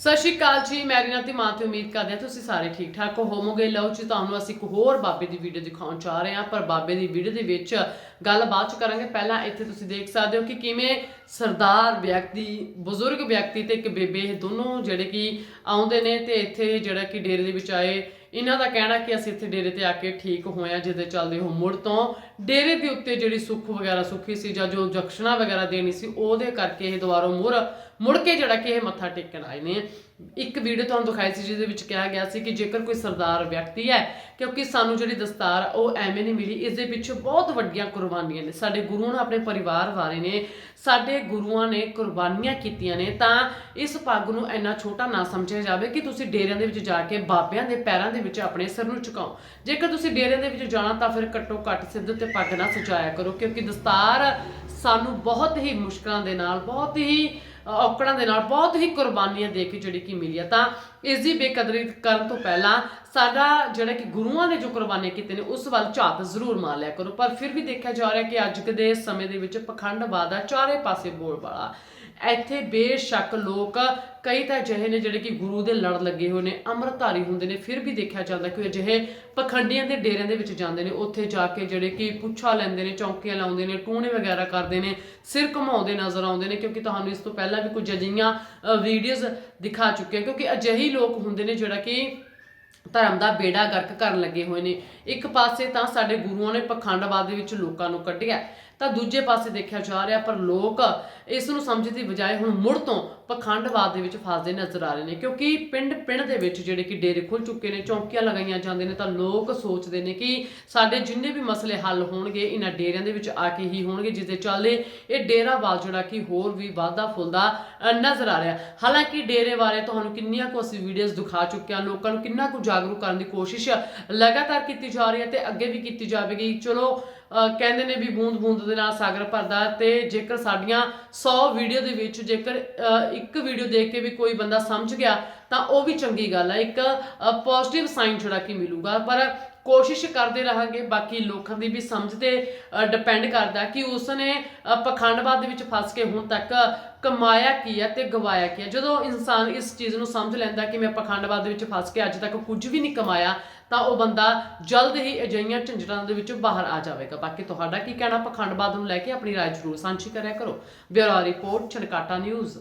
ਸਤਿ ਸ਼੍ਰੀ ਅਕਾਲ ਜੀ, ਮੈਂ ਨਾਲ ਤੇ ਮਾਂ ਤੇ ਉਮੀਦ ਕਰਦੇ ਹਾਂ ਤੁਸੀਂ ਸਾਰੇ ਠੀਕ ਠਾਕ ਹੋਵੋਗੇ। ਲਓ ਜੀ, ਤੁਹਾਨੂੰ ਅਸੀਂ ਇੱਕ ਹੋਰ ਬਾਬੇ ਦੀ ਵੀਡੀਓ ਦਿਖਾਉਣ ਜਾ ਰਹੇ ਹਾਂ, ਪਰ ਬਾਬੇ ਦੀ ਵੀਡੀਓ ਦੇ ਵਿੱਚ ਗੱਲ ਬਾਅਦ ਚ ਕਰਾਂਗੇ। ਪਹਿਲਾਂ ਇੱਥੇ ਤੁਸੀਂ ਦੇਖ ਸਕਦੇ ਹੋ ਕਿ ਕਿਵੇਂ ਸਰਦਾਰ ਵਿਅਕਤੀ, ਬਜ਼ੁਰਗ ਵਿਅਕਤੀ ਤੇ ਇੱਕ ਬੇਬੇ ਇਹ ਦੋਨੋਂ ਜਿਹੜੇ ਕਿ ਆਉਂਦੇ ਨੇ ਤੇ ਇੱਥੇ ਜਿਹੜਾ ਕਿ ਡੇਰੇ ਦੇ ਵਿੱਚ ਆਏ ਇਹਨਾਂ ਦਾ ਕਹਿਣਾ ਕਿ ਅਸੀਂ ਇੱਥੇ ਡੇਰੇ ਤੇ ਆ ਕੇ ਠੀਕ ਹੋਏ ਆ, ਜਿਹਦੇ ਚੱਲਦੇ ਹੋ ਮੁੜ ਤੋਂ ਡੇਰੇ ਦੇ ਉੱਤੇ ਜਿਹੜੀ ਸੁੱਖ ਵਗੈਰਾ ਸੁੱਖੀ ਸੀ ਜਾਂ ਜੋ ਜਖਸ਼ਣਾ ਵਗੈਰਾ ਦੇਣੀ ਸੀ, ਉਹਦੇ ਕਰਕੇ ਇਹ ਦੁਬਾਰਾ ਮੁੜ ਮੁੜ ਕੇ ਜਿਹੜਾ ਕਿ ਇਹ ਮੱਥਾ ਟੇਕਣ ਆਏ ਨੇ। ਇੱਕ ਵੀਡੀਓ ਤੁਹਾਨੂੰ ਦਿਖਾਈ ਸੀ ਜਿਹਦੇ ਵਿੱਚ ਕਿਹਾ ਗਿਆ ਸੀ ਕਿ ਜੇਕਰ ਕੋਈ ਸਰਦਾਰ ਵਿਅਕਤੀ ਹੈ, ਕਿਉਂਕਿ ਸਾਨੂੰ ਜਿਹੜੀ ਦਸਤਾਰ ਉਹ ਐਵੇਂ ਨਹੀਂ ਮਿਲੀ ਇਸ ਦੇ ਪਿੱਛੇ ਬਹੁਤ ਵੱਡੀਆਂ ਕੁਰਬਾਨੀਆਂ ਨੇ। ਸਾਡੇ ਗੁਰੂਆਂ ਨੇ ਆਪਣੇ ਪਰਿਵਾਰ ਵਾਲੇ ਨੇ, ਸਾਡੇ ਗੁਰੂਆਂ ਨੇ ਕੁਰਬਾਨੀਆਂ ਕੀਤੀਆਂ ਨੇ, ਤਾਂ ਇਸ ਪੱਗ ਨੂੰ ਇੰਨਾ ਛੋਟਾ ਨਾ ਸਮਝਿਆ ਜਾਵੇ ਕਿ ਤੁਸੀਂ ਡੇਰਿਆਂ ਦੇ ਵਿੱਚ ਜਾ ਕੇ ਬਾਬਿਆਂ ਦੇ ਪੈਰਾਂ ਦੇ ਵਿੱਚ ਆਪਣੇ ਸਿਰ ਨੂੰ ਝੁਕਾਓ। ਜੇਕਰ ਤੁਸੀਂ ਡੇਰਿਆਂ ਦੇ ਵਿੱਚ ਜਾਣਾ, ਤਾਂ ਫਿਰ ਘੱਟੋ ਘੱਟ ਸਿੱਧ ਤੇ ਪੱਗ ਨਾ ਸਜਾਇਆ ਕਰੋ, ਕਿਉਂਕਿ ਦਸਤਾਰ ਸਾਨੂੰ ਬਹੁਤ ਹੀ ਮੁਸ਼ਕਲਾਂ ਦੇ ਨਾਲ, ਬਹੁਤ ਹੀ ਔਕੜਾਂ ਦੇ ਨਾਲ ਬਹੁਤ ਹੀ ਕੁਰਬਾਨੀਆਂ ਦੇ ਕੇ ਜਿਹੜੀ ਕਿ ਮਿਲੀ ਆ। ਤਾਂ ਇਸ ਦੀ ਬੇਕਦਰੀ ਕਰਨ ਤੋਂ ਪਹਿਲਾਂ ਸਾਡਾ ਜਿਹੜਾ ਕਿ ਗੁਰੂਆਂ ਨੇ ਜੋ ਕੁਰਬਾਨੇ ਕੀਤੇ ਨੇ, ਉਸ ਵੱਲ ਝਾਤ ਜ਼ਰੂਰ ਮਾਰ ਲਿਆ ਕਰੋ। ਪਰ ਫਿਰ ਵੀ ਦੇਖਿਆ ਜਾ ਰਿਹਾ ਕਿ ਅੱਜ ਦੇ ਸਮੇਂ ਦੇ ਵਿੱਚ ਪਖੰਡਵਾਦ ਆ ਚਾਰੇ ਪਾਸੇ ਬੋਲਬਾਲਾ ਇੱਥੇ ਬੇਸ਼ੱਕ ਲੋਕ ਕਈ ਤਾਂ ਅਜਿਹੇ ਨੇ ਜਿਹੜੇ ਕਿ ਗੁਰੂ ਦੇ ਲੜ ਲੱਗੇ ਹੋਏ ਨੇ, ਅੰਮ੍ਰਿਤਧਾਰੀ ਹੁੰਦੇ ਨੇ। ਫਿਰ ਵੀ ਦੇਖਿਆ ਜਾਂਦਾ ਕਿ ਅਜਿਹੇ ਪਖੰਡੀਆਂ ਦੇ ਡੇਰਿਆਂ ਦੇ ਵਿੱਚ ਜਾਂਦੇ ਨੇ। ਉੱਥੇ ਜਾ ਕੇ ਜਿਹੜੇ ਕਿ ਪੁੱਛਾ ਲੈਂਦੇ ਨੇ, ਚੌਂਕੀਆਂ ਲਾਉਂਦੇ ਨੇ, ਟੂਣੇ ਵਗੈਰਾ ਕਰਦੇ ਨੇ, ਸਿਰ ਘੁਮਾਉਂਦੇ ਨਜ਼ਰ ਆਉਂਦੇ ਨੇ। ਕਿਉਂਕਿ ਤੁਹਾਨੂੰ ਇਸ ਤੋਂ ਪਹਿਲਾਂ ਵੀ ਕੁਝ ਅਜਿਹੀਆਂ ਵੀਡੀਓਜ਼ ਦਿਖਾ ਚੁੱਕੇ ਕਿਉਂਕਿ ਅਜਿਹੇ ਲੋਕ ਹੁੰਦੇ ਨੇ ਜਿਹੜਾ ਕਿ ਧਰਮ ਦਾ ਬੇੜਾ ਗਰਕ ਕਰਨ ਲੱਗੇ ਹੋਏ ਨੇ। ਇੱਕ ਪਾਸੇ ਤਾਂ ਸਾਡੇ ਗੁਰੂਆਂ ਨੇ ਪਖੰਡਵਾਦ ਦੇ ਵਿੱਚ ਲੋਕਾਂ ਨੂੰ ਕੱਢਿਆ। ਤਾਂ ਦੂਜੇ ਪਾਸੇ ਦੇਖਿਆ ਜਾ ਰਿਹਾ ਪਰ ਲੋਕ ਇਸ ਨੂੰ ਸਮਝਣ ਦੀ ਬਜਾਏ ਹੁਣ ਮੁੜ ਤੋਂ ਪਖੰਡਵਾਦ ਦੇ ਵਿੱਚ ਫਸਦੇ ਨਜ਼ਰ ਆ ਰਹੇ ਨੇ। ਕਿਉਂਕਿ ਪਿੰਡ ਪਿੰਡ ਦੇ ਵਿੱਚ ਜਿਹੜੇ ਕਿ ਡੇਰੇ ਖੁੱਲ ਚੁੱਕੇ ਨੇ, ਚੌਂਕੀਆਂ ਲਗਾਈਆਂ ਜਾਂਦੇ ਨੇ, ਤਾਂ ਲੋਕ ਸੋਚਦੇ ਨੇ ਕਿ ਸਾਡੇ ਜਿੰਨੇ ਵੀ ਮਸਲੇ ਹੱਲ ਹੋਣਗੇ, ਇਹਨਾਂ ਡੇਰਿਆਂ ਦੇ ਵਿੱਚ ਆ ਕੇ ਹੀ ਹੋਣਗੇ, ਜਿਸ ਦੇ ਚੱਲਦੇ ਇਹ ਡੇਰਾਵਾਦ ਜਿਹੜਾ ਕਿ ਹੋਰ ਵੀ ਵਾਧਾ ਫੁੱਲਦਾ ਨਜ਼ਰ ਆ ਰਿਹਾ। ਹਾਲਾਂਕਿ ਡੇਰੇ ਬਾਰੇ ਤੁਹਾਨੂੰ ਕਿੰਨੀਆਂ ਕੁ ਅਸੀਂ ਵੀਡੀਓਜ਼ ਦਿਖਾ ਚੁੱਕੇ ਹਾਂ, ਲੋਕਾਂ ਨੂੰ ਕਿੰਨਾ ਕੁ ਜਾਗਰੂਕ ਕਰਨ ਦੀ ਕੋਸ਼ਿਸ਼ ਲਗਾਤਾਰ ਕੀਤੀ ਜਾ ਰਹੀ ਹੈ ਤੇ ਅੱਗੇ ਵੀ ਕੀਤੀ ਜਾਵੇਗੀ। ਚਲੋ ਕਹਿੰਦੇ ਨੇ ਵੀ ਬੂੰਦ ਬੂੰਦ ਦੇ ਨਾਲ ਸਾਗਰ ਭਰਦਾ ਤੇ ਜੇਕਰ ਸਾਡੀਆਂ 100 ਵੀਡੀਓ ਦੇ ਵਿੱਚ ਜੇਕਰ ਇੱਕ ਵੀਡੀਓ ਦੇਖ ਕੇ ਵੀ ਕੋਈ ਬੰਦਾ ਸਮਝ ਗਿਆ ਤਾਂ ਉਹ ਵੀ ਚੰਗੀ ਗੱਲ ਹੈ। ਇੱਕ ਪੋਜ਼ਿਟਿਵ ਸਾਈਨ ਜਿਹੜਾ ਕਿ ਮਿਲੂਗਾ। ਪਰ ਕੋਸ਼ਿਸ਼ ਕਰਦੇ ਰਹਾਂਗੇ ਬਾਕੀ ਲੋਕਾਂ ਦੀ ਵੀ ਸਮਝ ਤੇ ਡਿਪੈਂਡ ਕਰਦਾ ਕਿ ਉਸਨੇ ਅ, ਪਖੰਡਵਾਦ ਦੇ ਵਿੱਚ ਫਸ ਕੇ ਹੁਣ ਤੱਕ ਕਮਾਇਆ ਕੀ ਹੈ ਤੇ ਗਵਾਇਆ ਕੀ ਹੈ। ਜਦੋਂ ਇਨਸਾਨ ਇਸ ਚੀਜ਼ ਨੂੰ ਸਮਝ ਲੈਂਦਾ ਕਿ ਮੈਂ ਪਖੰਡਵਾਦ ਦੇ ਵਿੱਚ ਫਸ ਕੇ ਅੱਜ ਤੱਕ ਕੁਝ ਵੀ ਨਹੀਂ ਕਮਾਇਆ ਤਾਂ ਉਹ ਬੰਦਾ ਜਲਦ ਹੀ ਅਜਿਹੀਆਂ ਝੰਜਟਾਂ ਦੇ ਵਿੱਚੋਂ ਬਾਹਰ ਆ ਜਾਵੇਗਾ। ਬਾਕੀ ਤੁਹਾਡਾ ਕੀ ਕਹਿਣਾ? ਪਖੰਡਵਾਦ ਨੂੰ ਲੈ ਕੇ ਆਪਣੀ ਰਾਏ ਜ਼ਰੂਰ ਸਾਂਝੀ ਕਰਿਆ ਕਰੋ। Bureau report Chhankata news.